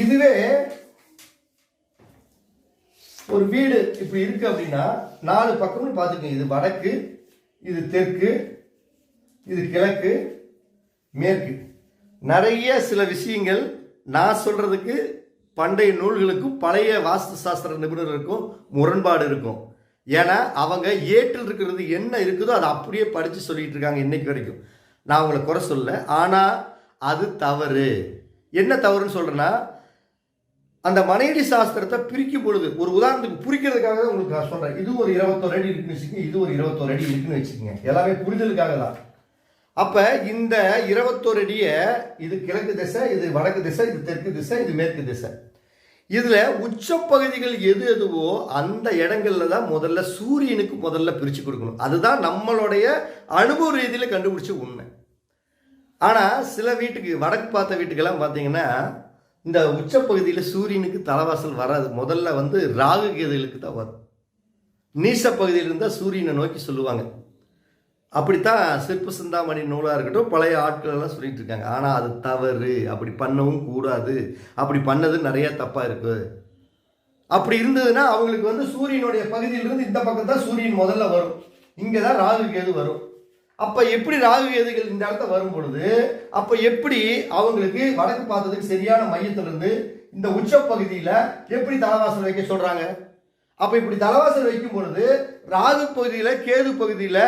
இதுவே ஒரு வீடு இப்படி இருக்கு அப்படின்னா நாலு பக்கம்னு பார்த்துக்கோங்க. இது வடக்கு இது தெற்கு இது கிழக்கு மேற்கு. நிறைய சில விஷயங்கள் நான் சொல்றதுக்கு பண்டைய நூல்களுக்கும் பழைய வாஸ்து சாஸ்திர நிபுணர்களுக்கும் முரண்பாடு இருக்கும். ஏன்னா அவங்க ஏட்டில் இருக்கிறது என்ன இருக்குதோ அதை அப்படியே படித்து சொல்லிட்டு இருக்காங்க இன்னைக்கு வரைக்கும். நான் அவங்களை குறை சொல்ல ஆனால் அது தவறு. என்ன தவறுன்னு சொல்கிறேன்னா அந்த மனைவி சாஸ்திரத்தை பிரிக்கும் பொழுது ஒரு உதாரணத்துக்கு புரிக்கிறதுக்காக தான் உங்களுக்கு நான் சொல்கிறேன் இது ஒரு இருபத்தோரு அடி இருக்குன்னு வச்சுக்கோங்க இது ஒரு இருபத்தோரு அடி இருக்குன்னு வச்சுக்கோங்க. எல்லாமே புரிதலுக்காக தான். அப்போ இந்த இருபத்தோரு அடியை இது கிழக்கு திசை இது வடக்கு திசை இது தெற்கு திசை இது மேற்கு திசை. இதில் உச்சப்பகுதிகள் எது எதுவோ அந்த இடங்கள்ல தான் முதல்ல சூரியனுக்கு முதல்ல பிரித்து கொடுக்கணும். அதுதான் நம்மளுடைய அனுபவ ரீதியில் கண்டுபிடிச்ச உண்மை. ஆனால் சில வீட்டுக்கு வடக்கு பார்த்த வீட்டுக்கெல்லாம் பார்த்தீங்கன்னா இந்த உச்சப்பகுதியில் சூரியனுக்கு தலைவாசல் வராது. முதல்ல வந்து ராகு கேதுகளுக்கு தான் வரும். நீச பகுதியில் இருந்தால் சூரியனை நோக்கி சொல்லுவாங்க. அப்படித்தான் சிற்ப சிந்தாமணி நூலாக இருக்கட்டும் பழைய ஆட்கள் எல்லாம் சொல்லிட்டு இருக்காங்க. ஆனால் அது தவறு. அப்படி பண்ணவும் கூடாது. அப்படி பண்ணது நிறைய தப்பாக இருக்குது அப்படி இருந்ததுன்னா அவங்களுக்கு வந்து சூரியனுடைய பகுதியிலிருந்து இந்த பக்கம் தான் சூரியன் முதல்ல வரும். இங்கே தான் ராகு கேது வரும். அப்போ எப்படி ராகு கேதுகள் இந்த இடத்த வரும் பொழுது அப்போ எப்படி அவங்களுக்கு வடக்கு பார்த்ததுக்கு சரியான மையத்திலிருந்து இந்த உச்ச பகுதியில் எப்படி தலைவாசல் வைக்க சொல்கிறாங்க அப்போ இப்படி தலைவாசல் வைக்கும் பொழுது ராகு பகுதியில் கேது பகுதியில்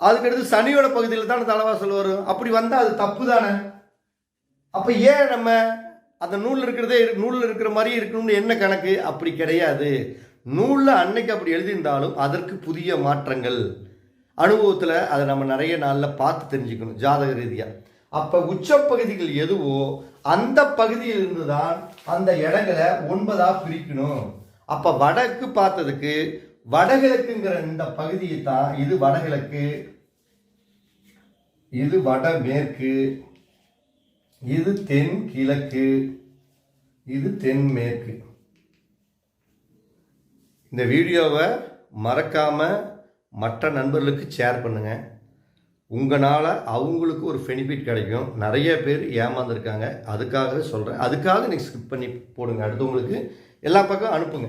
அதுக்கடுத்து சனியோட பகுதியில் தானே தலைவாசல் வரும். அப்படி வந்தால் அது தப்பு தானே? அப்போ ஏன் நம்ம அந்த நூலில் இருக்கிறதே நூலில் இருக்கிற மாதிரி இருக்கணும்னு என்ன கணக்கு? அப்படி கிடையாது. நூலில் அன்னைக்கு அப்படி எழுதியிருந்தாலும் அதற்கு புதிய மாற்றங்கள். அனுபவத்தில் அதை நம்ம நிறைய நாளில் பார்த்து தெரிஞ்சுக்கணும் ஜாதக ரீதியாக அப்போ உச்சப்பகுதிகள் எதுவோ அந்த பகுதியிலிருந்து தான் அந்த இடங்களை ஒன்பதாக பிரிக்கணும். அப்போ வடக்கு பார்த்ததுக்கு வடகிழக்குங்கிற இந்த பகுதியை தான் இது வடகிழக்கு இது வடமேற்கு இது தென் கிழக்கு இது தென்மேற்கு இந்த வீடியோவை மறக்காமல் மற்ற நண்பர்களுக்கு ஷேர் பண்ணுங்க. உங்களால் அவங்களுக்கு ஒரு பெனிஃபிட் கிடைக்கும். நிறைய பேர் ஏமாந்துருக்காங்க. அதுக்காக சொல்கிறேன் அதுக்காக நீங்கள் ஸ்கிப் பண்ணி போடுங்க. அடுத்தவங்களுக்கு எல்லா பக்கம் அனுப்புங்க.